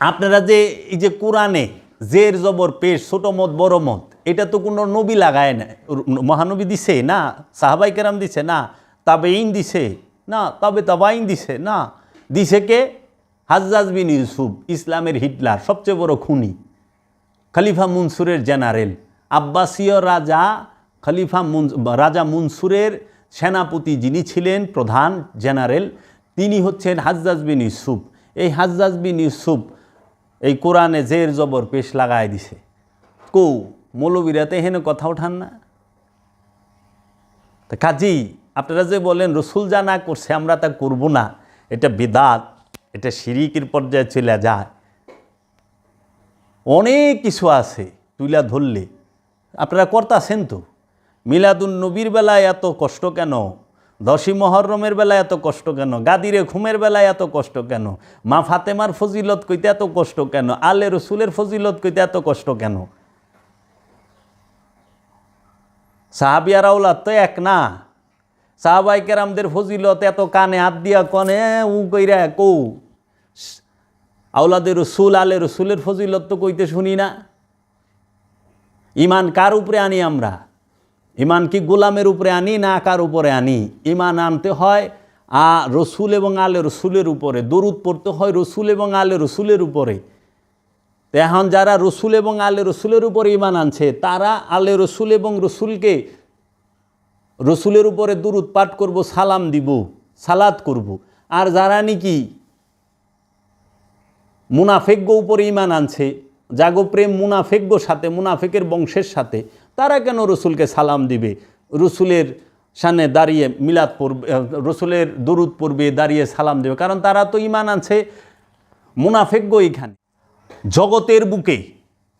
আপনারা যে এই যে কোরআনে জের, জবর, পেশ, ছোট মত বড় মত এটা তো কোনো নবী লাগায় না, মহানবী দিছে না, সাহাবাই কেরাম দিছে না তাবে ইন দিছে না, তবে তাবাইন দিছে না, দিছে কে? হাজ্জাজ বিন ইউসুফ, ইসলামের হিটলার, সবচেয়ে বড় খুনি, খলিফা মনসুরের জেনারেল, আব্বাসীয় রাজা, খলিফা মুন, রাজা মনসুরের সেনাপতি যিনি ছিলেন প্রধান জেনারেল, তিনি হচ্ছেন হাজ্জাজ বিন ইউসুফ। এই হাজ্জাজ বিন ইউসুফ এই কোরআনে জের জবর পেশ লাগায় দিছে। কৌ মৌলবীরাতে হেন কথা ওঠান না। তা কাজেই আপনারা যে বলেন, রসুল যা না করছে, আমরা তা করব না। এটা বেদাত, এটা শিরিকের পর্যায়ে চলে যায়। অনেক কিছু আছে তুইলা ধরলে। আপনারা করতাছেন তো? মিলাদুন নবীর বেলায় এত কষ্ট কেন? দশী মহরমের বেলায় এত কষ্ট কেন? গাদিরে ঘুমের বেলায় এত কষ্ট কেন? মা ফাতেমার ফজিলত কইতে এত কষ্ট কেন? আলে রসুলের ফজিলত কইতে এত কষ্ট কেন? সাহাবিয়ারাউলাদ তো এক না। সাহাবাই কেরামদের ফজিলত এত কানে হাত দিয়া কনে, উ কইরা কৌ। আউলাদের রসুল, আলে রসুলের ফজিলত তো কইতে শুনি না। ইমান কার উপরে আনি আমরা? ইমান কি গোলামের উপরে আনি না কার উপরে আনি? ইমান আনতে হয় আ রসুল এবং আলে রসুলের উপরে। দরুদ পড়তে হয় রসুল এবং আলে রসুলের উপরে। এখন যারা রসুল এবং আলে রসুলের উপরে ইমান আনছে, তারা আলে রসুল এবং রসুলকে রসুলের উপরে দুরুদ পাঠ করব, সালাম দিব সালাদ করব। আর যারা নাকি মুনাফেজ্ঞ উপরে ইমান আনছে জাগো প্রেম মুনাফেজ্ঞ সাথে, মুনাফেকের বংশের সাথে। তারা কেন রসুলকে সালাম দিবে? রসুলের সামনে দাঁড়িয়ে মিলাদ পড়বে রসুলের দরুদ পড়বে, দাঁড়িয়ে সালাম দেবে। কারণ তারা তো ইমান আনছে মুনাফেজ্ঞ এখানে। জগতের বুকে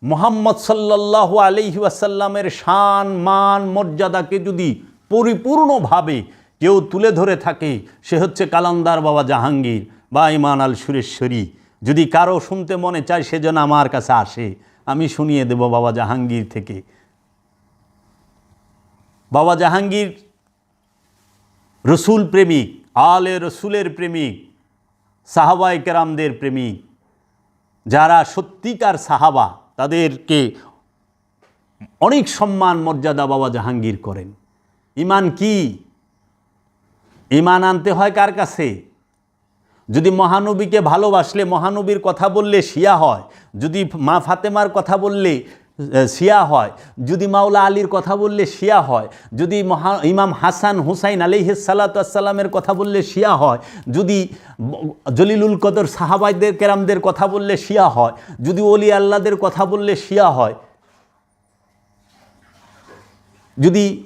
মোহাম্মদ সাল্লাল্লাহু আলহি আসাল্লামের শান, মান, মর্যাদাকে যদি পরিপূর্ণভাবে কেউ তুলে ধরে থাকে, সে হচ্ছে কালান্দার বাবা জাহাঙ্গীর বা ইমান আল সুরেশ্বরী। যদি কারও শুনতে মনে চায় সে যেন আমার কাছে আসে, আমি শুনিয়ে দেব বাবা জাহাঙ্গীর থেকে। বাবা জাহাঙ্গীর রসুল প্রেমিক, আলে রসুলের প্রেমিক সাহাবাই কেরামদের প্রেমিক, যারা সত্যিকার সাহাবা, তাদেরকে অনেক সম্মান, মর্যাদা বাবা জাহাঙ্গীর করেন। ইমান কি? ইমান আনতে হয় কার কাছে? যদি মহানবীকে ভালোবাসলে, মহানবীর কথা বললে শিয়া হয়। যদি মা ফাতেমার কথা বললে শিয়া হয়। যদি মাওলা আলীর কথা বললে শিয়া হয়। যদি মহা, ইমাম হাসান হুসাইন আলিহাসাল্লাতামের কথা বললে শিয়া হয়। যদি জলিলুল কদর সাহাবাইদের কেরামদের কথা বললে শিয়া হয়। যদি অলি আল্লাদের কথা বললে শিয়া হয়। যদি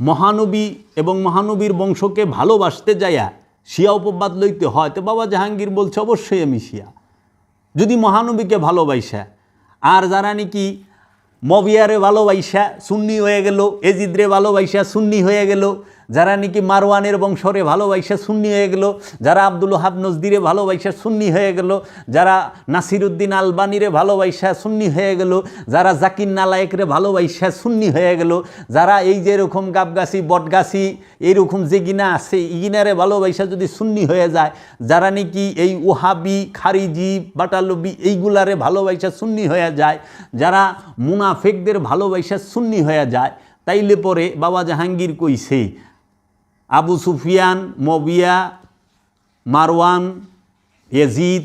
মহানবী এবং মহানবীর বংশকে ভালোবাসতে যাইয়া শিয়া উপবাদ লইতে হয়, তো বাবা জাহাঙ্গীর বলছে, অবশ্যই আমি শিয়া। যদি মহানবীকে ভালোবাসা, আর যারা নাকি মবিয়ারে ভালোবাসা, সুন্নি হয়ে গেল, এজিদরে ভালোবাসা, সুন্নি হয়ে গেল যারা নাকি মারওয়ানের বংশরে ভালোবাসা সুন্নি হয়ে গেল, যারা আব্দুল হাব নজদিরে ভালোবাসা সুন্নি হয়ে গেল, যারা নাসিরুদ্দিন আলবানিরে ভালোবাসা সুন্নি হয়ে গেল, যারা জাকির নালায়েকরে ভালোবাসা সুন্নি হয়ে গেল, যারা এই যে এরকম গাবগাছি, বটগাছি, এইরকম যে গিনা আছে ইগিনারে ভালোবাসা যদি সুন্নি হয়ে যায়, যারা নাকি এই ওহাবি, খারিজি, বাটালবি এইগুলারে ভালোবাসা সুন্নি হয়ে যায়, যারা মুনাফেকদের ভালোবাসা সুন্নি হয়ে যায়, তাইলে পরে বাবা জাহাঙ্গীর কইছে Abu Sufyan, Muawiya, Marwan Yazid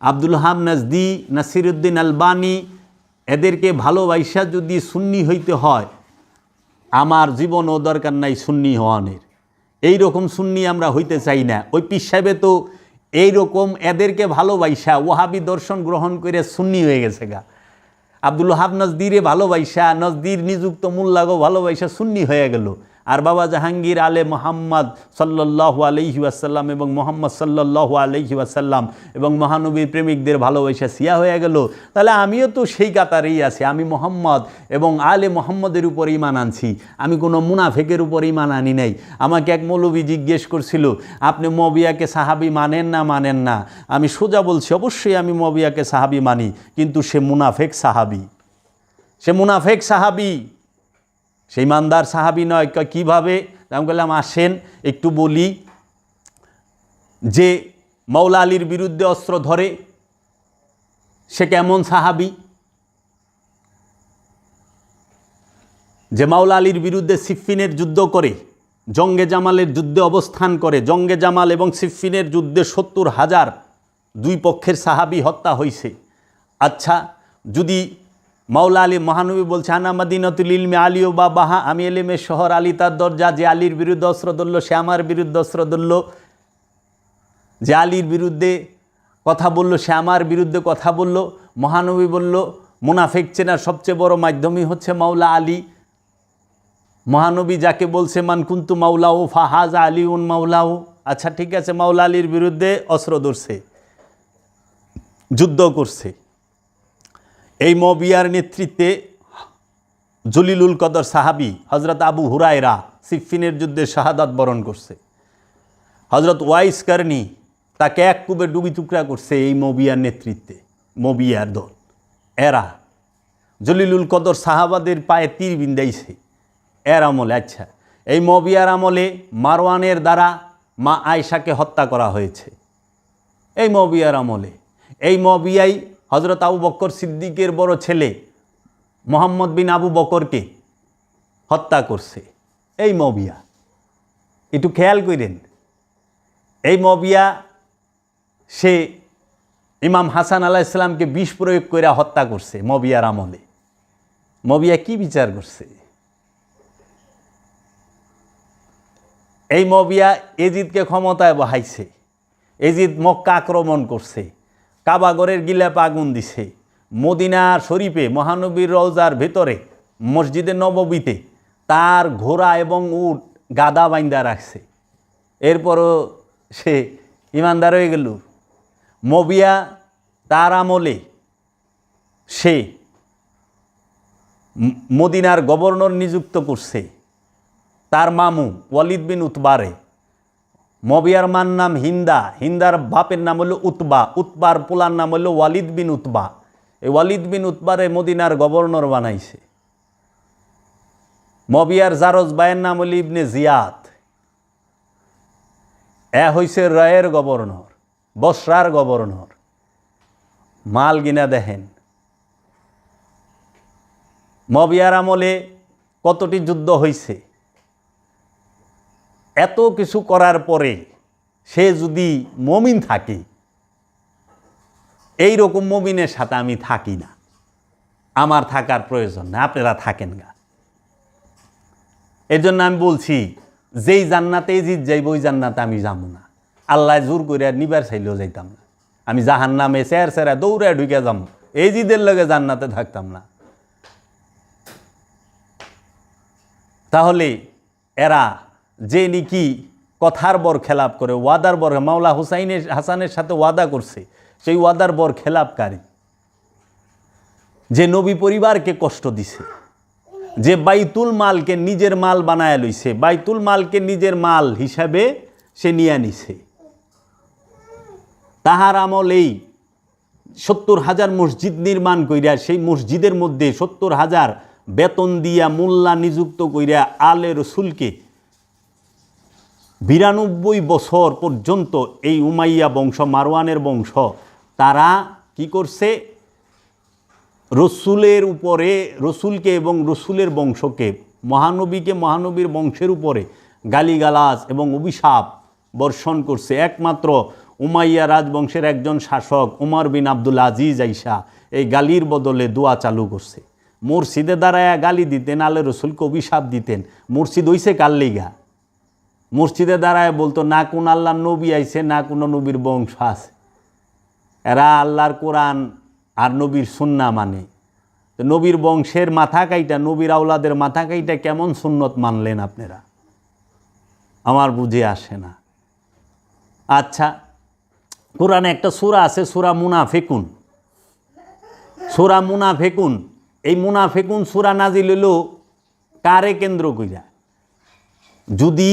Abdul হাম নাজদি, নাসিরুদ্দিন আলবানি, এদেরকে ভালোবাসা যদি সুন্নি হইতে হয়, আমার জীবনও দরকার নাই সুন্নি হওয়ানের। এই রকম সুন্নি আমরা হইতে চাই না। ওই পিস সাহেবে তো এই রকম এদেরকে ভালোবাসা ওহাবি দর্শন গ্রহণ করে সুন্নি হয়ে গেছে গা। আব্দুল হাব নজদিরে ভালোবাসা নজদির নিযুক্ত মোল্লাগো ভালোবাসা সুন্নি হয়ে গেল। আর বাবা জাহাঙ্গীর আলে মোহাম্মদ সাল্লাহ আলহি আসাল্লাম এবং মোহাম্মদ সাল্লাহ আলহি আসাল্লাম এবং মহানবীর প্রেমিকদের ভালোবাসা সিয়া হয়ে গেল। তাহলে আমিও তো সেই কাতারেই আছি। আমি মোহাম্মদ এবং আলে মোহাম্মদের উপর ইমান আনছি। আমি কোনো মুনাফেকের উপর ইমান আনি নাই। আমাকে এক মৌলবী জিজ্ঞেস করছিল, আপনি মবিয়াকে সাহাবি মানেন না মানেন না? আমি সোজা বলছি, অবশ্যই আমি মবিয়াকে সাহাবি মানি, কিন্তু সে মুনাফেক সাহাবি। সে মুনাফেক সাহাবি। সেই মানদার সাহাবি নয় কীভাবে? আমি বললাম, আসেন, একটু বলি যে মৌলা আলীর বিরুদ্ধে অস্ত্র ধরে, সে কেমন সাহাবি? যে মাওলা আলীর বিরুদ্ধে সিফিনের যুদ্ধ করে, জঙ্গে জামালের যুদ্ধে অবস্থান করে, জঙ্গে জামাল এবং সিফিনের যুদ্ধে সত্তর হাজার দুই পক্ষের সাহাবি হত্যা হয়েছে আচ্ছা যদি মাওলা আলী মহানবী বলছে আনামাদিনতুল ইলমে আলিও বা বাহা আমি এলেমের শহর আলী তার দরজা, যে আলীর বিরুদ্ধে অস্ত্র ধরল, সে আমার বিরুদ্ধে অস্ত্র ধরল। যে আলীর বিরুদ্ধে কথা বলল, সে আমার বিরুদ্ধে কথা বলল। মহানবী বলল, মুনাফেক চেনার সবচেয়ে বড় মাধ্যমই হচ্ছে মাওলা আলী। মহানবী যাকে বলছে, মান কুন্তু মাওলাও ফাহাজ আলী উন মাওলাও আচ্ছা ঠিক আছে, মাওলা আলীর বিরুদ্ধে অস্ত্র ধরছে যুদ্ধ করছে। এই মবিয়ার নেতৃত্বে জলিলুল কদর সাহাবি হজরত আবু হুরায়রা সিফিনের যুদ্ধে শাহাদাত বরণ করছে। হজরত ওয়াইস কারনি তাকে এক কুবে ডুবি টুকরা করছে এই মবিয়ার নেতৃত্বে, মবিয়ার দল। এরা জলিলুল কদর সাহাবাদের পায়ে তীর বিন্দাইছে। এর আমলে আচ্ছা এই মবিয়ার আমলে মারওয়ানের দ্বারা মা আয়সাকে হত্যা করা হয়েছে। এই মবিয়ার আমলে, এই মবিয়াই হজরত আবু বক্কর সিদ্দিকের বড় ছেলে মোহাম্মদ বিন আবু বকরকে হত্যা করছে। এই মবিয়া, একটু খেয়াল করেন এই মবিয়া, সে ইমাম হাসান আলাহ ইসলামকে বিষ প্রয়োগ করে হত্যা করছে মবিয়ার আমলে। মবিয়া কি বিচার করছে? এই মবিয়া এজিদকে ক্ষমতায় বহাইছে। এজিদ মক্কা আক্রমণ করছে। কাবাগরের গিলাপ আগুন দিছে মদিনা শরীফে মহানবীর রওজার ভেতরে, মসজিদে নববীতে তার ঘোড়া এবং উট গাদা বাইন্দা রাখছে। এরপরও সে ইমানদার হয়ে গেল। মবিয়া তার আমলে সে মদিনার গভর্নর নিযুক্ত করছে। তার মামু ওয়ালিদ বিন উতবারে মবিয়ার মার নাম হিন্দা। হিন্দার বাপের নাম হলো উতবা। উতবার পোলার নাম হলো ওয়ালিদ বিন উতবা। এই ওয়ালিদ বিন উতবারে মদিনার গভর্নর বানাইছে। মবিয়ার জারজ বায়ের নাম হলো ইবনে জিয়াত এ হইছে রয়ের গভর্নর, বসরার গভর্নর। মাল গিনা দেখেন। মবিয়ার আমলে কতটি যুদ্ধ হয়েছে এত কিছু করার পরে সে যদি মমিন থাকে, এই রকম মমিনের সাথে আমি থাকি না। আমার থাকার প্রয়োজন না, আপনারা থাকেন গা এর জন্য আমি বলছি, যেই জান্নাতে জিত যাইব, ওই জান্নাতে আমি যাব না। আল্লাহ জোর করে নিবার চাইলেও যাইতাম না। আমি জাহান নামে স্যার স্যারা দৌড়ে ঢুকে যাম এই জিদের লগে জান্নাতে থাকতাম না। তাহলে এরা যে নাকি কথার বর খেলাপ করে, ওয়াদার বর, মাওলা হুসাইনের, হাসানের সাথে ওয়াদা করছে, সেই ওয়াদার বর খেলাপকারী। যে নবী পরিবারকে কষ্ট দিছে, যে বাইতুল মালকে নিজের মাল বানায় লইছে, বাইতুল মালকে নিজের মাল হিসাবে সে নিয়ে নিছে। তাহার আমলেই সত্তর হাজার মসজিদ নির্মাণ কইরা, সেই মসজিদের মধ্যে সত্তর হাজার বেতন দিয়া মোল্লা নিযুক্ত কইরা আলে রসুলকে বিরানব্বই বছর পর্যন্ত এই উমাইয়া বংশ, মারওয়ানের বংশ, তারা কি করছে? রসুলের উপরে, রসুলকে এবং রসুলের বংশকে, মহানবীকে মহানবীর বংশের উপরে গালিগালাজ এবং অভিশাপ বর্ষণ করছে। একমাত্র উমাইয়া রাজবংশের একজন শাসক, উমর বিন আব্দুল আজিজ আইসা এই গালির বদলে দোয়া চালু করছে। মুর্শিদে দাঁড়ায় গালি দিতেন, আলে রসুলকে অভিশাপ দিতেন। মুর্শিদ হইছে কাল্লিগা মসজিদে দাঁড়ায় বলতো, না কোন আল্লাহর নবী আইছে, না কোনো নবীর বংশ আছে। এরা আল্লাহর কোরআন আর নবীর সুন্না মানে। নবীর বংশের মাথা কাইটা, নবীর আওলাদের মাথা কাইটা কেমন সুন্নত মানলেন আপনারা? আমার বুঝে আসে না। আচ্ছা কোরআনে একটা সুরা আছে, সুরা মুনা ফেকুন সুরা মুনা ফেকুন এই মুনা ফেকুন সুরা নাজিল হইল কারে কেন্দ্র কইরা? যদি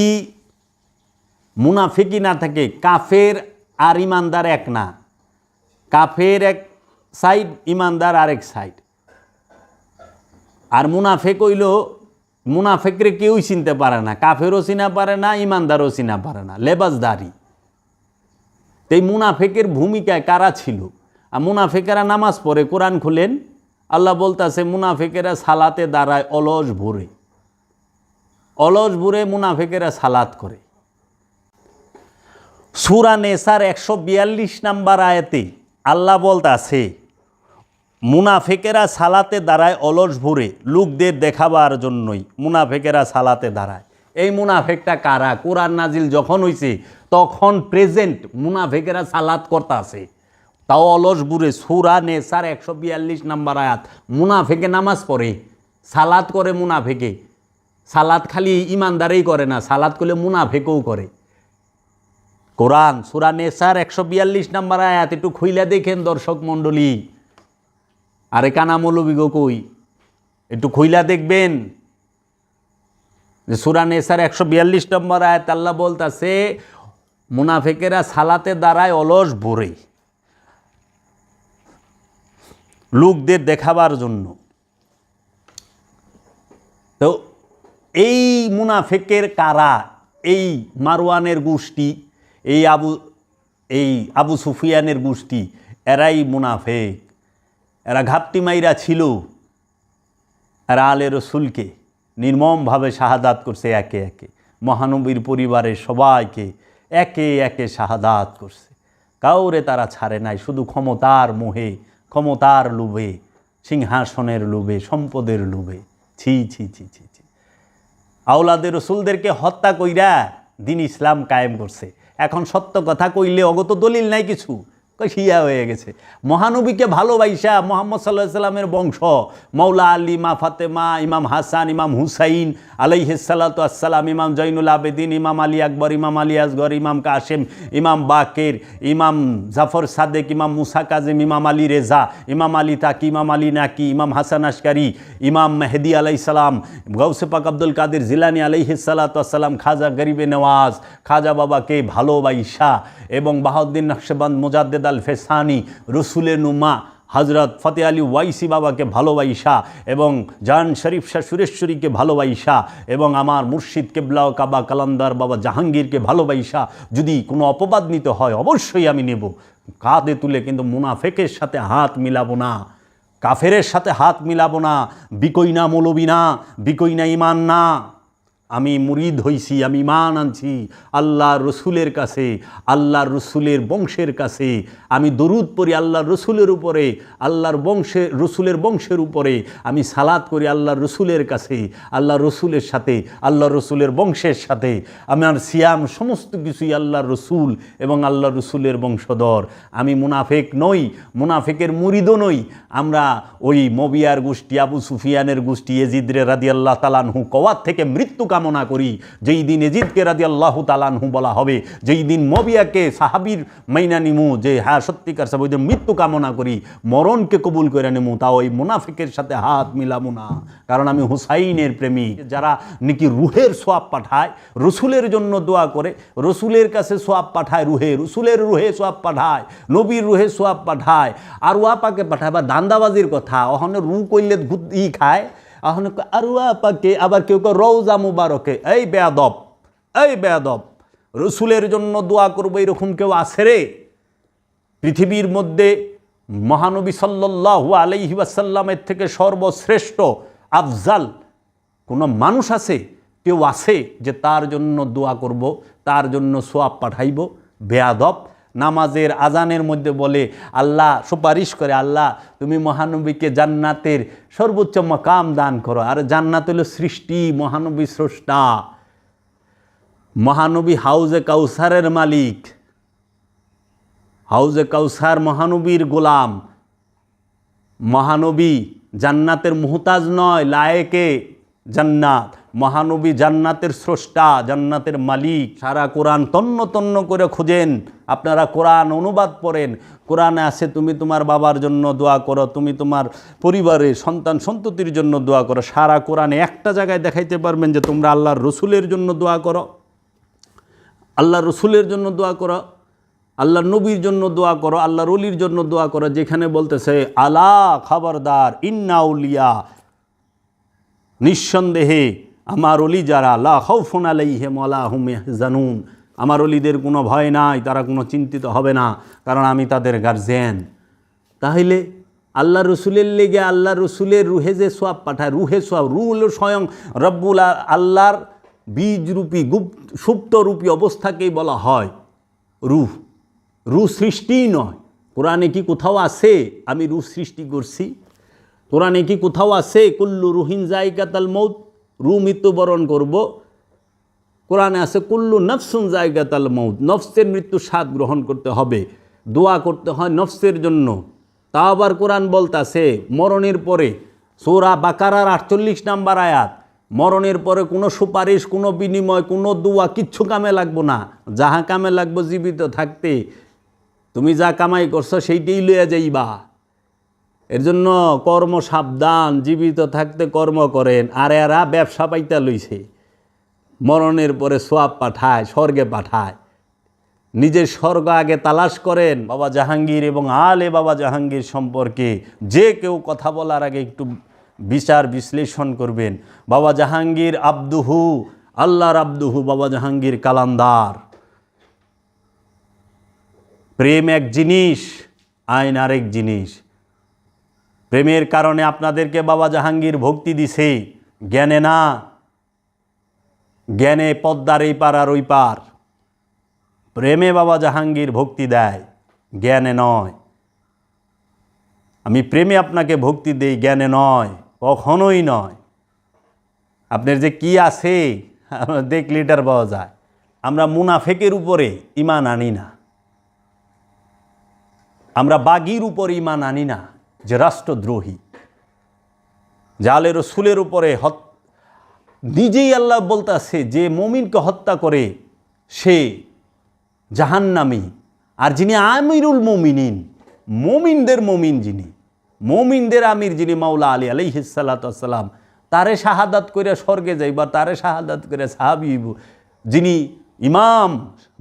মুনাফিকি না থাকে, কাফের আর ইমানদার এক না। কাফের এক সাইড, ইমানদার আরেক সাইড। আর মুনাফেক হইল, মুনাফেকরে কেউই চিনতে পারে না, কাফেরও চিনা পারে না, ইমানদারও চিনা পারে না, লেবাসদারি। এই মুনাফেকের ভূমিকায় কারা ছিল? আর মুনাফেকেরা নামাজ পড়ে, কোরআন খুলেন, আল্লাহ বলতাছে, মুনাফেকেরা সালাতে দাঁড়ায় অলস ভোরে। অলস ভোরে মুনাফেকেরা সালাত করে। সুরা নেসার একশো বিয়াল্লিশ নাম্বার আয়াতে আল্লাহ বলতাছে মুনাফেকেরা সালাতে দাঁড়ায় অলস ভরে, লোকদের দেখাবার জন্যই মুনাফেকেরা সালাতে দাঁড়ায়। এই মুনাফেকটা কারা? কোরআন নাজিল যখন হইছে, তখন প্রেজেন্ট মুনাফেকেরা সালাত করতে আছে। তাও অলস বুড়ে সুরা নেসার একশো বিয়াল্লিশ নাম্বার আয়াত, মুনাফেকে নামাজ পড়ে, সালাত করে মুনাফেকে। সালাত খালি ইমানদারেই করে না, সালাত করলে মুনাফেকেও করে। কোরআন, সুরা নেসার একশো বিয়াল্লিশ নাম্বার আয়াত, একটু খুইলা দেখেন দর্শক মণ্ডলী। আরে কানা মৌলবীগো কই? একটু খুইলা দেখবেন। যে সুরা নেসার একশো বিয়াল্লিশ নম্বর আয়াত আল্লাহ বলতাছে, মুনাফেকেরা সালাতে দাঁড়ায় অলস ভরে। লোকদের দেখাবার জন্য। তো এই মুনাফেকের কারা, এই মারওয়ানের গোষ্ঠী এই আবু এই আবু সুফিয়ানের গোষ্ঠী এরাই মুনাফেক। এরা ঘাপটি মাইরা ছিল। এরা আলে রসুলকে নির্মমভাবে শাহাদাত করছে, একে একে। মহানবীর পরিবারের সবাইকে একে একে শাহাদাত করছে। কাউরে তারা ছাড়ে নাই, শুধু ক্ষমতার মোহে, ক্ষমতার লোভে, সিংহাসনের লোভে, সম্পদের লোভে। ছি ছি ছি ছি ছি। আওলাদের রসুলদেরকে হত্যা কইরা দিন ইসলাম কায়েম করছে। এখন সত্য কথা কইলে অগত দলিল নাই কিছু। শিয়া হয়ে গেছে। মহানবীকে ভালোবাইসা মোহাম্মদ সাল্লাহ সাল্লামের বংশ। মৌলা আলী, মা ফাতেমা, ইমাম হাসান, ইমাম হুসাইন আলাইহিসাল্লাতু আসসালাম ইমাম জৈনুল আবেদিন, ইমাম আলী আকবর, ইমাম আলী আসগর, ইমাম কাশেম, ইমাম বাকের, ইমাম জাফর সাদেক, ইমাম মুসা কাজিম, ইমাম আলী রেজা, ইমাম আলী তাকি, ইমাম আলী নাকি, ইমাম হাসান আশকারি, ইমাম মেহেদি আলাইসালাম গৌসে পাক আব্দুল কাদের জিলানি আলাইহিসাল্লাতু আসসালাম খাজা গরিবে নওয়াজ, খাজা বাবাকে ভালোবাইসা। এবং বাহাউদ্দিন নকশবন্দ, মুজাদ্দেদ আল ফেসানি রসুলে নুমা হজরত ফতে আলী ওয়াইসি বাবাকে ভালোবাইসা এবং জান শরীফ শাহ সুরেশ্বরীকে ভালোবাইসা এবং আমার মুর্শিদ কেবলা কাবা কালান্দার বাবা জাহাঙ্গীরকে ভালোবাইসা যদি কোনো অপবাদ নিতে হয়, অবশ্যই আমি নেব। কাঁধে তুলে কিন্তু মুনাফেকের সাথে হাত মিলাবো না। কাফেরের সাথে হাত মিলাবো না। বিকইনা মৌলবি না। বিকইনা ইমান না। আমি মুরিদ হইছি, আমি ইমান আনছি আল্লাহ রসুলের কাছে, আল্লাহর রসুলের বংশের কাছে। আমি দরুদ পড়ি আল্লাহর রসুলের উপরে, আল্লাহর বংশের রসুলের বংশের উপরে। আমি সালাত করি আল্লাহর রসুলের কাছে আল্লাহ রসুলের সাথে আল্লাহ রসুলের বংশের সাথে। আমার সিয়াম সমস্ত কিছুই আল্লাহর রসুল এবং আল্লাহ রসুলের বংশধর। আমি মুনাফেক নই, মুনাফেকের মুরিদও নই। আমরা ওই মবিয়ার গোষ্ঠী, আবু সুফিয়ানের গোষ্ঠী, এজিদরে রাদি আল্লাহ তালানহু কওয়ার থেকে মৃত্যু কামনা করি। যেই দিন এজিদকে রাদি আল্লাহ তালানহু বলা হবে, যেই দিন মবিয়াকে সাহাবির মাইনা নিমু, যে হ্যাঁ সত্যিকার সাহেব ওই মৃত্যু কামনা করি, মরণকে কবুল করে নেমু, তাও ওই মুনাফিকের সাথে হাত মিলাবো না। কারণ আমি হুসাইনের প্রেমী যারা নাকি রুহের সোয়াব পাঠায়, রসুলের জন্য দোয়া করে, রসুলের কাছে সোয়াব পাঠায় রুহে, রসুলের রুহে সোয়াব পাঠায়, নবীর রুহে সোয়াব পাঠায়, আর ওয়াপাকে পাঠায়, বা দান্দাবাজির কথা ওখানে রু করলে ই খায় এখন আরুয়া পাকে, আবার কেউ কেউ রৌজা মুবারকে। এই বেয়াদব এই বেয়াদব, রসুলের জন্য দোয়া করব, এরকম কেউ আছে রে? পৃথিবীর মধ্যে মহানবী সাল্লাহ আলাইহি ওয়াসাল্লামের থেকে সর্বশ্রেষ্ঠ, আফজাল কোনো মানুষ আছে? কেউ আছে যে তার জন্য দোয়া করব, তার জন্য সোয়াব পাঠাইব? বেয়াদব নামাজের আজানের মধ্যে বলে, আল্লাহ, সুপারিশ করে, আল্লাহ, তুমি মহানবীকে জান্নাতের সর্বোচ্চ মকাম দান করো। আর জান্নাত হলো সৃষ্টি, মহানবী স্রষ্টা। মহানবী হাউজে কাউসারের মালিক। হাউজে কাউসার মহানবীর গোলাম। মহানবী জান্নাতের মুহতাজ নয়, লায়েকে জান্নাত। মহানবী জান্নাতের স্রষ্টা, জান্নাতের মালিক, সারা কোরআন তন্ন তন্ন করে খুঁজেন। আপনারা কোরআন অনুবাদ পড়েন। কোরআনে আছে, তুমি তোমার বাবার জন্য দোয়া করো, তুমি তোমার পরিবারের সন্তান সন্ততির জন্য দোয়া করো। সারা কোরআনে একটা জায়গায় দেখাইতে পারবেন যে, তোমরা আল্লাহর রসুলের জন্য দোয়া করো। আল্লাহ রসুলের জন্য দোয়া করো। আল্লাহ নবীর জন্য দোয়া করো। আল্লাহ রলির জন্য দোয়া করো। যেখানে বলতেছে, আলা খবরদার ইন্নাউলিয়া নিঃসন্দেহে আমার অলি যারা, লা খৌফুন আলাইহে মলা হুম জানুন আমার অলিদের কোনো ভয় নাই, তারা কোনো চিন্তিত হবে না, কারণ আমি তাদের গার্জেন তাহলে আল্লাহ রসুলের লেগে আল্লাহ রসুলের রুহে যে সোয়াব পাঠায়, রুহে সোয়াব রু হলো স্বয়ং রব্বুল আল্লাহর বীজরূপী, গুপ্ত, সুপ্তরূপী অবস্থাকেই বলা হয় রুহ। রু সৃষ্টিই নয়। কোরআনে কি কোথাও আছে? আমি রু সৃষ্টি করছি। কোরআনে কি কোথাও আছে? কুল্লু রুহিন জায়গাতাল মৌত। রু মৃত্যুবরণ করব। কোরআনে আছে, কুল্লু নফসুন জায়গাতাল মৌত নফসের মৃত্যু স্বাদ গ্রহণ করতে হবে। দোয়া করতে হয় নফসের জন্য। তা আবার কোরআন বলতাছে, মরণের পরে সৌরা বাকারার আটচল্লিশ নাম্বার আয়াত, মরণের পরে কোনো সুপারিশ, কোনো বিনিময়, কোনো দোয়া কিচ্ছু কামে লাগবো না। যাহা কামে লাগবো জীবিত থাকতে। তুমি যা কামাই করছ সেইটাই লইয়া যাইবা। এর জন্য কর্ম সাবধান, জীবিত থাকতে কর্ম করেন। আর এরা ব্যবসা পাইতা লইছে। মরণের পরে সোয়াব পাঠায়, স্বর্গে পাঠায়। নিজের স্বর্গ আগে তালাশ করেন, বাবা জাহাঙ্গীর এবং আলে বাবা জাহাঙ্গীর সম্পর্কে। যে কেউ কথা বলার আগে একটু বিচার বিশ্লেষণ করবেন। বাবা জাহাঙ্গীর আব্দুহু, আল্লাহর আব্দুহু বাবা জাহাঙ্গীর কালান্দার। প্রেম এক জিনিস, আইন আরেক জিনিস। প্রেমের কারণে আপনাদেরকে বাবা জাহাঙ্গীর ভক্তি দিছে। জ্ঞানে না, জ্ঞানে পদ্মার এই পার আর ওই পার। প্রেমে বাবা জাহাঙ্গীর ভক্তি দেয়, জ্ঞানে নয়। আমি প্রেমে আপনাকে ভক্তি দেই, জ্ঞানে নয়, কখনোই নয়। আপনার যে কি আছে দেখ লিটার পাওয়া যায়। আমরা মুনাফেকের উপরে ইমান আনি না। আমরা বাগির উপর ইমান আনি না। যে রাষ্ট্রদ্রোহী জালে রসুলের উপরে হত, নিজেই আল্লাহ বলতাছে যে মমিনকে হত্যা করে সে জাহান্নামি। আর যিনি আমিরুল মমিনিন, মমিনদের মমিন যিনি, মমিনদের আমির যিনি মাওলা আলী আলিহিসাল্লাতাম তারে শাহাদাত করে স্বর্গে যাইবা, তারে শাহাদাত করে সাহাবিব যিনি ইমাম,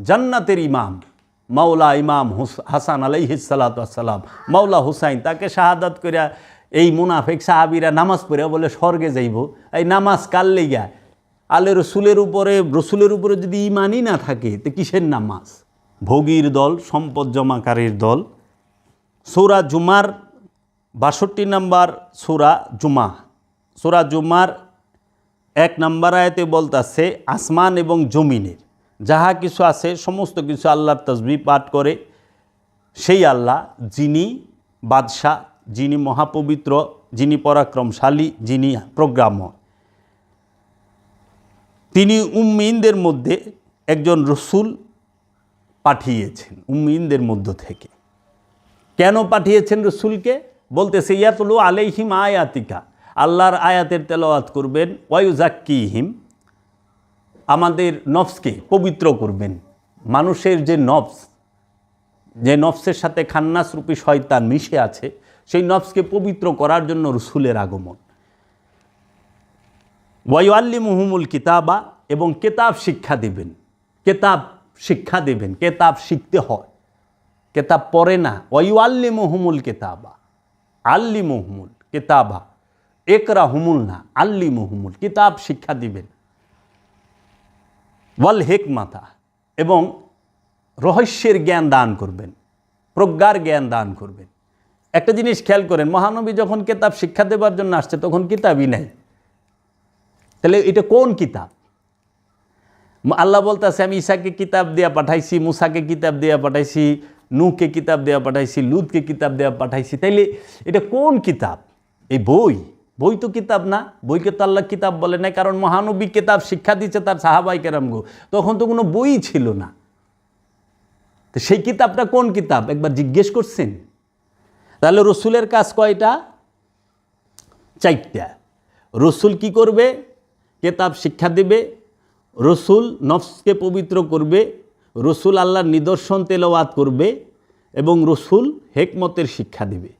জান্নাতের ইমাম। মাওলা ইমাম হুস- হাসান আলাইহিসাল্লাতাম মাওলা হুসাইন তাকে শাহাদাত করিয়া এই মুনাফেক সাহাবিরা নামাজ পড়িয়া বলে, স্বর্গে যাইব। এই নামাজ কাল লেগা? আলে রসুলের উপরে রসুলের উপরে যদি ইমানই না থাকে, তো কিসের নামাজ? ভোগীর দল, সম্পদ জমাকারীর দল। সৌরা জুমার বাষট্টি নাম্বার সৌরা জুমা। সৌরা জুমার এক নাম্বার আয়াতে বলতাছে, আসমান এবং জমিনের যাহা কিছু আছে, সমস্ত কিছু আল্লাহর তসবি পাঠ করে, সেই আল্লাহ যিনি বাদশাহ, যিনি মহাপবিত্র, যিনি পরাক্রমশালী, যিনি প্রোগ্রামর তিনি উম্মিনদের মধ্যে একজন রসুল পাঠিয়েছেন, উম্মিনদের মধ্য থেকে। কেন পাঠিয়েছেন রসুলকে? বলতেছে ইয়াতুলু আলাইহিম আয়াতিকা, আল্লাহর আয়াতের তেলাওয়াত করবেন ওয়ায়ুজাক্কিহিম আমাদের নফসকে পবিত্র করবেন। মানুষের যে নফস, যে নফসের সাথে খান্নাস রূপী শয়তান মিশে আছে, সেই নফসকে পবিত্র করার জন্য রসুলের আগমন। ওয়াইআল্লি মুহুমুল কিতাবা এবং কেতাব শিক্ষা দেবেন। কেতাব শিক্ষা দেবেন, কেতাব শিখতে হয়। কেতাব পড়ে না। ওয়াইআল্লি মুহুমুল কেতাবা। আল্লি মুহমুল কেতাবা। একরা হুমুল না আল্লি মুহমুল কিতাব শিক্ষা দিবেন। ওয়াল হেকমাতা, এবং রহস্যের জ্ঞান দান করবেন, প্রজ্ঞার জ্ঞান দান করবেন। একটা জিনিস খেয়াল করেন, মহানবী যখন কিতাব শিক্ষা দেবার জন্য আসছে, তখন কিতাবই নাই। তাহলে এটা কোন কিতাব? আল্লাহ বলতেছে, আমি ঈশাকে কিতাব দেয়া পাঠাইছি, মুসাকে কিতাব দেয়া পাঠাইছি নুকে কিতাব দেয়া পাঠাইছি লুদকে কিতাব দেয়া পাঠাইছি। তাইলে এটা কোন কিতাব? এই বই। বই তো কিতাব না, বইকে তো আল্লাহ কিতাব বলে না কারণ মহানবী কিতাব শিক্ষা দিচ্ছে তার সাহাবাই কেরামগো। তখন তো কোনো বই ছিল না। তো সেই কিতাবটা কোন কিতাব? একবার জিজ্ঞেস করছেন? তাহলে রসুলের কাজ কয়টা? চারটা। রসুল কি করবে? কেতাব শিক্ষা দেবে। রসুল নফসকে পবিত্র করবে। রসুল আল্লাহর নিদর্শন তেলাওয়াত করবে এবং রসুল হেকমতের শিক্ষা দেবে।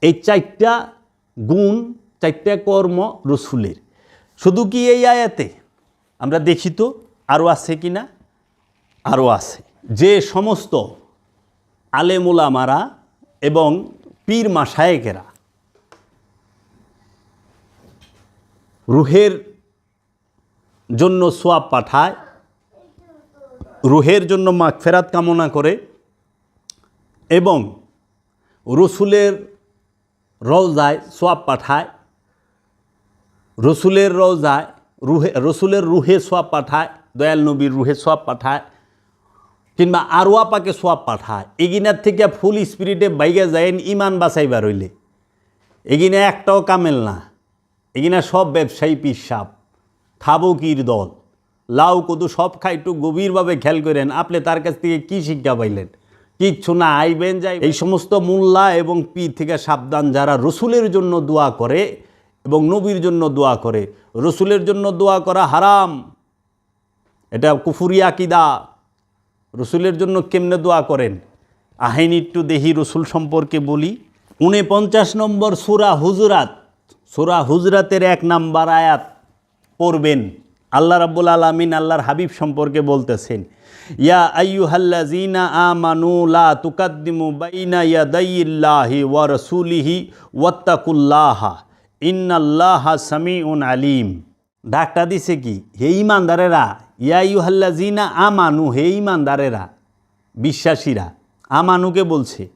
এই চারটা গুণ চারটা কর্ম রসুলের। শুধু কি এই আয়াতে? আমরা দেখি তো আরও আছে কি না? আরও আছে। যে সমস্ত আলেমুলামারা এবং পীর মাসায়েকেরা রুহের জন্য সোয়াব পাঠায়, রুহের জন্য মাগফেরাত কামনা করে এবং রসুলের রওজায় সোয়াব পাঠায়, রসুলের রওজায় রুহে, রসুলের রুহে সোয়াব পাঠায়, দয়াল নবীর রুহে সোয়াব পাঠায়, কিংবা আরোয়া পাকে সোয়াব পাঠায়। এগিনার থেকে ফুল স্পিরিটে বাইগে যায় ইমান বাঁচাইবার হইলে। এগিনা একটাও কামেল না। এগিনা সব ব্যবসায়ী পিসাব। থাবকির দল? লাউ কদু সব খাই একটু গভীরভাবে খেয়াল করেন, আপনি তার কাছ থেকে কি শিক্ষা পাইলেন? কিচ্ছু না, আইবেন যাই এই সমস্ত মোল্লা এবং পীর থেকে সাবধান যারা রসুলের জন্য দোয়া করে এবং নবীর জন্য দোয়া করে। রসুলের জন্য দোয়া করা হারাম। এটা কুফুরি আকিদা। রসুলের জন্য কেমনে দোয়া করেন? আহেন একটু দেহি রসুল সম্পর্কে বলি। উনপঞ্চাশ নম্বর সুরা হুজরাত। সুরা হুজরাতের এক নাম্বার আয়াত পড়বেন। আল্লাহ রাব্বুল আলামিন আল্লাহর হাবিব সম্পর্কে বলতেছেন ইয়া আইয়ুহাল্লাযীনা আমানু লা তুকাদ্দিমু বাইনা ইয়াদাইল্লাহি ওয়া রাসূলিহি ওয়াত্তাকুল্লাহা। ইন্নাল্লাহা সামিউন আলিম। ডাকটা দিছে কি? হে ইমানদারেরা ইয়া আইয়ুহাল্লাযীনা আমানু, হে ইমানদারেরা বিশ্বাসীরা, আমানুকে বলছে,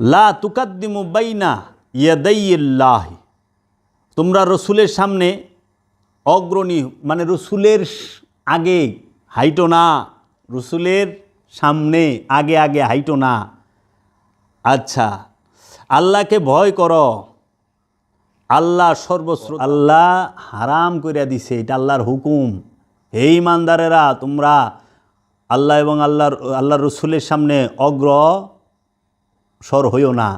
লা তুকাদ্দিমু বাইনা ইয়াদাইল্লাহি। তোমরা রসুলের সামনে অগ্রণী মানে রসুলের আগে হাইটো না। রসুলের সামনে আগে আগে হাইটো না। আচ্ছা আল্লাহকে ভয় করো। আল্লাহ সর্বশ্র আল্লাহ হারাম করে দিছে, এটা আল্লাহর হুকুম। হে ইমানদারেরা, তোমরা আল্লাহ এবং আল্লাহর আল্লাহর রসুলের সামনে অগ্র সর হইও না।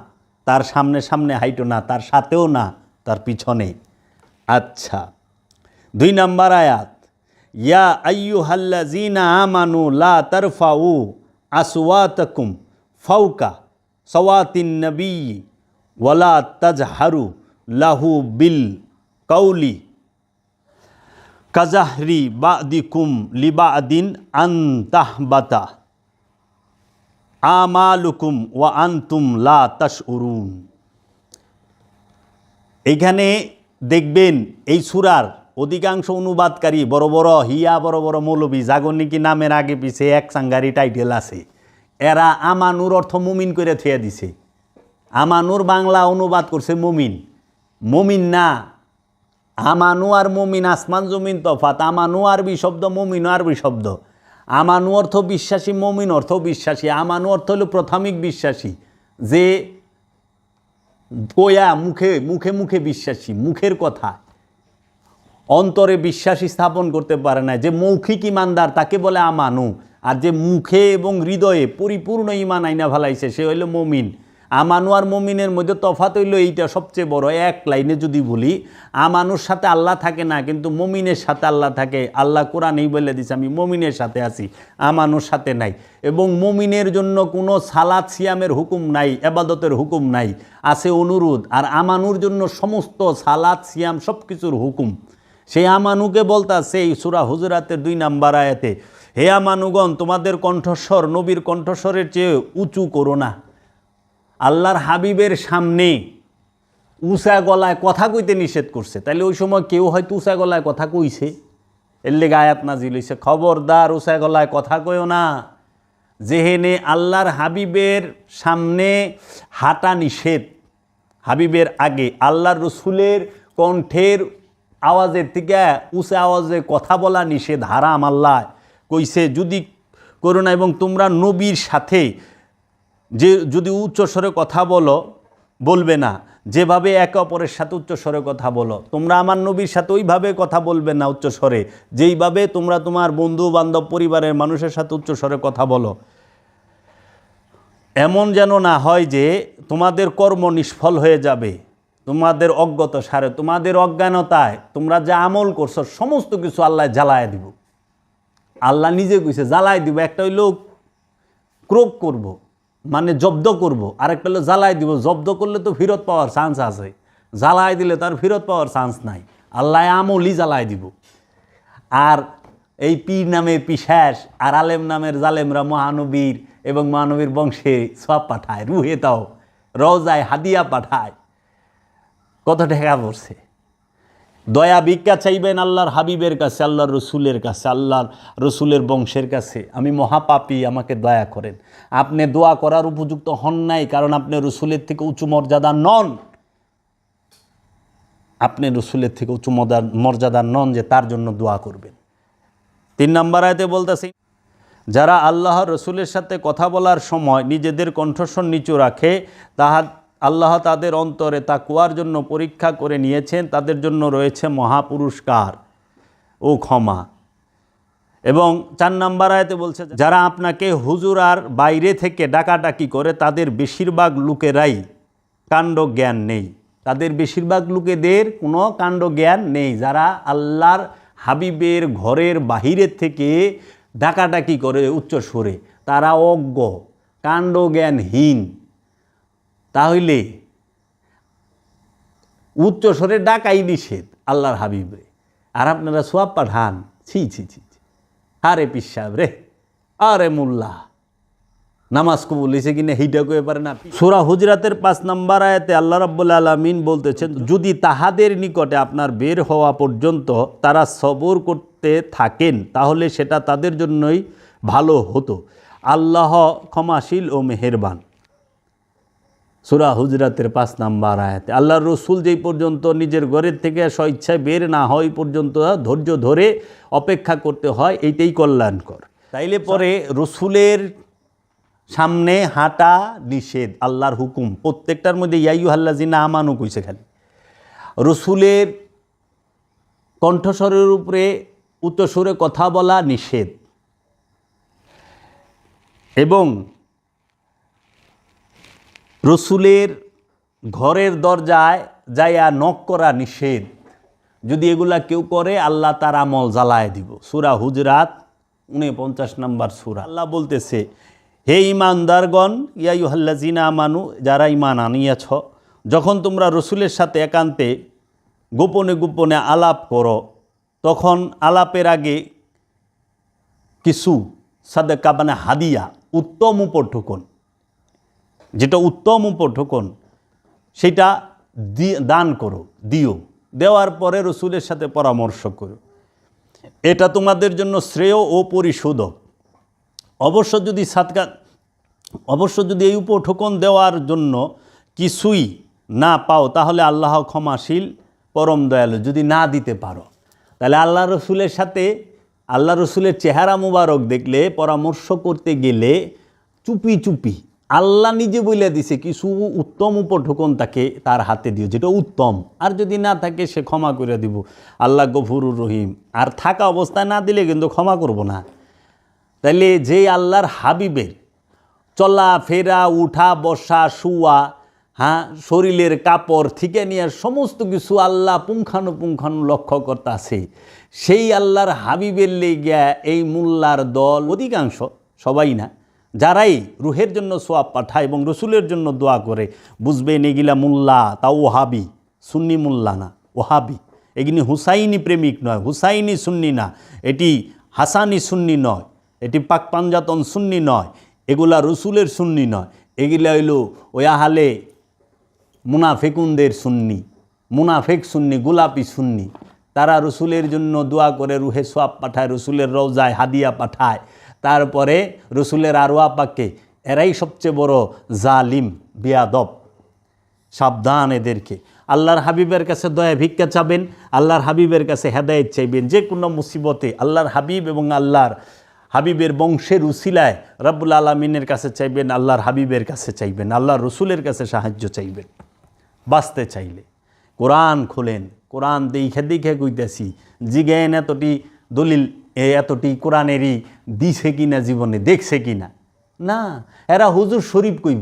তার সামনে সামনে হাইটো না, তার সাথেও না, তার পিছনে। আচ্ছা দুই নাম্বার আয়াত। ইয়া আইয়ুহাল্লাযীনা আমানু লা তারফাউ আসওয়াতাকুম ফাওকা সওয়াতিন নবী ওয়ালা তাজহারু লাহু বিল কাউলি কাজাহরি বাদিকুম লিবাদিন আন্তাহবাতা আমালুকুম ওয়া আনতুম লা তাশউরুন এইখানে দেখবেন এই সুরার অধিকাংশ অনুবাদকারী বড় বড় হিয়া, বড় বড় মৌলবী জাগরনিকি নামের আগে পিছে এক সাঙ্গারি টাইটেল আছে। এরা আমানুর অর্থ মুমিন করে থুয়ে দিছে। আমানুর বাংলা অনুবাদ করছে মুমিন। মুমিন না। আমানু আর মুমিন আসমান জমিন তফাত আমানু আরবি শব্দ, মুমিন আরবি শব্দ। আমানু অর্থ বিশ্বাসী, মমিন অর্থ বিশ্বাসী। আমানু অর্থ হলো প্রাথমিক বিশ্বাসী, যে কোয়া মুখে মুখে মুখে বিশ্বাসী, মুখের কথা। অন্তরে বিশ্বাস স্থাপন করতে পারে না, যে মৌখিক ইমানদার তাকে বলে আমানু, আর যে মুখে এবং হৃদয়ে পরিপূর্ণ ইমান আইনা ভালাইছে সে হইল মমিন। আমানু আর মমিনের মধ্যে তফাত হইল এইটা সবচেয়ে বড়, এক লাইনে যদি বলি, আমানুর সাথে আল্লাহ থাকে না, কিন্তু মমিনের সাথে আল্লাহ থাকে। আল্লাহ কোরআনেই বলে দিছে, আমি মমিনের সাথে আছি, আমানুর সাথে নাই। এবং মমিনের জন্য কোনো সালাদ সিয়ামের হুকুম নাই, এবাদতের হুকুম নাই, আছে অনুরোধ। আর আমানুর জন্য সমস্ত সালাদ সিয়াম সব কিছুর হুকুম। সেই আমানুকে বলতাছে এই সুরা হুজরাতের দুই নাম্বার আয়াতে, হে আমানুগণ, তোমাদের কণ্ঠস্বর নবীর কণ্ঠস্বরের চেয়ে উঁচু করো না। আল্লাহর হাবিবের সামনে উষা গলায় কথা কইতে নিষেধ করছে। তাহলে ওই সময় কেউ হয়তো উষা গলায় কথা কইছে। এর লেগে আয়াত নাজিল হইছে। খবরদার উষা গলায় কথা কইও না। যেহেনে আল্লাহর হাবিবের সামনে হাঁটা নিষেধ। হাবিবের আগে আল্লাহর রসুলের কণ্ঠের আওয়াজের থেকে উঁচে আওয়াজে কথা বলা নিষেধ, হারাম আল্লাহ। কইছে, যদি করো না এবং তোমরা নবীর সাথে যে, যদি উচ্চস্বরে কথা বলো, বলবে না। যেভাবে একে অপরের সাথে উচ্চস্বরে কথা বলো, তোমরা আমার নবীর সাথে ওইভাবে কথা বলবে না উচ্চস্বরে যেইভাবে তোমরা তোমার বন্ধু বান্ধব পরিবারের মানুষের সাথে উচ্চস্বরে কথা বলো। এমন যেন না হয় যে, তোমাদের কর্ম নিষ্ফল হয়ে যাবে। তোমাদের অজ্ঞত সারে, তোমাদের অজ্ঞানতায় তোমরা যা আমল করছ, সমস্ত কিছু আল্লাহ জ্বালায় দিব আল্লাহ নিজে কইছে, জ্বালায় দিব, একটা হইল ক্রোক করব। মানে জব্দ করব। আরেকটা হলো জ্বালাই দিব জব্দ করলে তো ফিরত পাওয়ার চান্স আছে জ্বালাই দিলে তার ফিরত পাওয়ার চান্স নাই আল্লাহ আমলই জ্বালাই দিব আর এই পীর নামে পিসাস আর আলেম নামের জালেমরা মহানবীর এবং মহানবীর বংশে সব পাঠায়, রুহে তাও, রওজায় হাদিয়া পাঠায় কত টাকা পড়ছে? দয়া ভিক্ষা চাইবেন আল্লাহর হাবিবের কাছে, আল্লাহর রসুলের কাছে, আল্লাহর রসুলের বংশের কাছে। আমি মহাপাপী, আমাকে দয়া করেন। আপনি দোয়া করার উপযুক্ত হন নাই, কারণ আপনি রসুলের থেকে উঁচু মর্যাদা নন। আপনি রসুলের থেকে উঁচু মর্যাদা- নন যে তার জন্য দোয়া করবেন। তিন নম্বর আয়তে বলতেছি, যারা আল্লাহ রসুলের সাথে কথা বলার সময় নিজেদের কণ্ঠস্বর নিচু রাখে, তাহা আল্লাহ তাদের অন্তরে তা কুয়ার জন্য পরীক্ষা করে নিয়েছেন, তাদের জন্য রয়েছে মহাপুরস্কার ও ক্ষমা। এবং চার নাম্বার আয়তে বলছে, যারা আপনাকে হুজুর আর বাইরে থেকে ডাকাডাকি করে, তাদের বেশিরভাগ লোকেরাই কাণ্ড জ্ঞান নেই। তাদের বেশিরভাগ লোকেদের কোনো কাণ্ড জ্ঞান নেই। যারা আল্লাহর হাবিবের ঘরের বাহিরের থেকে ডাকাডাকি করে উচ্চ সুরে তারা অজ্ঞ, কাণ্ড জ্ঞানহীন। তাহলে উচ্চ স্বরে ডাকাই নিষেধ আল্লাহর হাবিবে। আর আপনারা সোয়াব পাঠান। ছি ছি ছি। আরে পিসাব রে। আরে মোল্লা। নামাজ কবুল হয়েছে কিনা সেইটা কয়ে পারে না। সোরা হুজরাতের পাঁচ নাম্বার আয়াতে আল্লাহ রাব্বুল আলমিন বলতেছেন, যদি তাহাদের নিকটে আপনার বের হওয়া পর্যন্ত তারা সবর করতে থাকেন, তাহলে সেটা তাদের জন্যই ভালো হতো। আল্লাহ ক্ষমাশীল ও মেহেরবান। সুরা হুজরাতের পাঁচ নাম্বার আয়াতে আল্লাহ রসুল যেই পর্যন্ত নিজের ঘরের থেকে স্বইচ্ছায় বের না হয় পর্যন্ত ধৈর্য ধরে অপেক্ষা করতে হয়, এইটাই কল্যাণকর। তাইলে পরে রসুলের সামনে হাঁটা নিষেধ, আল্লাহর হুকুম, প্রত্যেকটার মধ্যে ইয়াইউ হাল্লাজিনা আমানু কইছে খালি। রসুলের কণ্ঠস্বরের উপরে উচ্চস্বরে কথা বলা নিষেধ। এবং রসুলের ঘরের দরজায় যাইয়া নক করা নিষেধ। যদি এগুলা কেউ করে, আল্লাহ তার আমল জ্বালায় দিব। সুরা হুজরাত উনপঞ্চাশ নম্বর সুরা। আল্লাহ বলতেছে, হে ইমানদারগণ ইয়াইহাল্লাজিনা মানু যারা ইমান আনিয়াছ, যখন তোমরা রসুলের সাথে একান্তে গোপনে গোপনে আলাপ করো, তখন আলাপের আগে কিছু সাদেকা মানে হাদিয়া, উত্তম উপঠকন যেটা উত্তম উপঠকন সেটা দান করো, দিও। দেওয়ার পরে রসুলের সাথে পরামর্শ করো। এটা তোমাদের জন্য শ্রেয় ও পরিশোধক। অবশ্য যদি সাতকা, অবশ্য যদি এই উপঠকন দেওয়ার জন্য কিছুই না পাও, তাহলে আল্লাহ ক্ষমাশীল, পরম দয়ালু। যদি না দিতে পারো, তাহলে আল্লাহ রসুলের সাথে, আল্লাহ রসুলের চেহারা মুবারক দেখলে, পরামর্শ করতে গেলে চুপি চুপি আল্লাহ নিজে বলে দিছে, কিছু উত্তম উপঠকন তাকে তার হাতে দিও, যেটা উত্তম। আর যদি না থাকে, সে ক্ষমা করে দিব। আল্লাহ গফুরুর রহিম। আর থাকা অবস্থায় না দিলে কিন্তু ক্ষমা করব না। তাইলে যে আল্লাহর হাবিবের চলা ফেরা উঠা, বসা, শুয়া হ্যাঁ শরীরের কাপড় থেকে নিয়ে সমস্ত কিছু আল্লাহ পুঙ্খানুপুঙ্খানু লক্ষ্য করতেছে সেই আল্লাহর হাবিবের লেগে এই মোল্লার দল অধিকাংশ সবাই না যারাই রুহের জন্য সোয়াব পাঠায় এবং রসুলের জন্য দোয়া করে বুঝবেন এগুলা মোল্লা তা ওহাবি, সুন্নি মোল্লা না, ওহাবি। এগুলি হুসাইনি প্রেমিক নয়, হুসাইনি সুন্নি না, এটি হাসানি সুন্নি নয়, এটি পাক পাঞ্জাতন সুন্নি নয়, এগুলা রসুলের সুন্নি নয়। এগুলা হইল ওই আহালে মুনাফেকুনদের সুন্নি, মুনাফেক সুন্নি, গোলাপি সুন্নি। তারা রসুলের জন্য দোয়া করে, রুহে সোয়াব পাঠায়, রসুলের রওজায় হাদিয়া পাঠায়। তারপরে রসুলের আরোয়া পাকে এরাই সবচেয়ে বড় জালিম, বিয়াদব, সাবধান এদেরকে। আল্লাহর হাবিবের কাছে দয়া, ভিক্ষা চাবেন, আল্লাহর হাবিবের কাছে হেদায়েত চাইবেন। যে কোনো মুসিবতে আল্লাহর হাবিব এবং আল্লাহর হাবিবের বংশের উসিলায় রব্বুল আলমিনের কাছে চাইবেন, আল্লাহর হাবিবের কাছে চাইবেন, আল্লাহর রসুলের কাছে সাহায্য চাইবেন। বাঁচতে চাইলে। কোরআন খোলেন, কোরআন দেখে দেখে কইতেছি জিজ্ঞেন এতটি দলিল এ এতটি কোরআনেরই দিছে কিনা জীবনে দেখছে কিনা? না এরা হুজুর শরীফ কই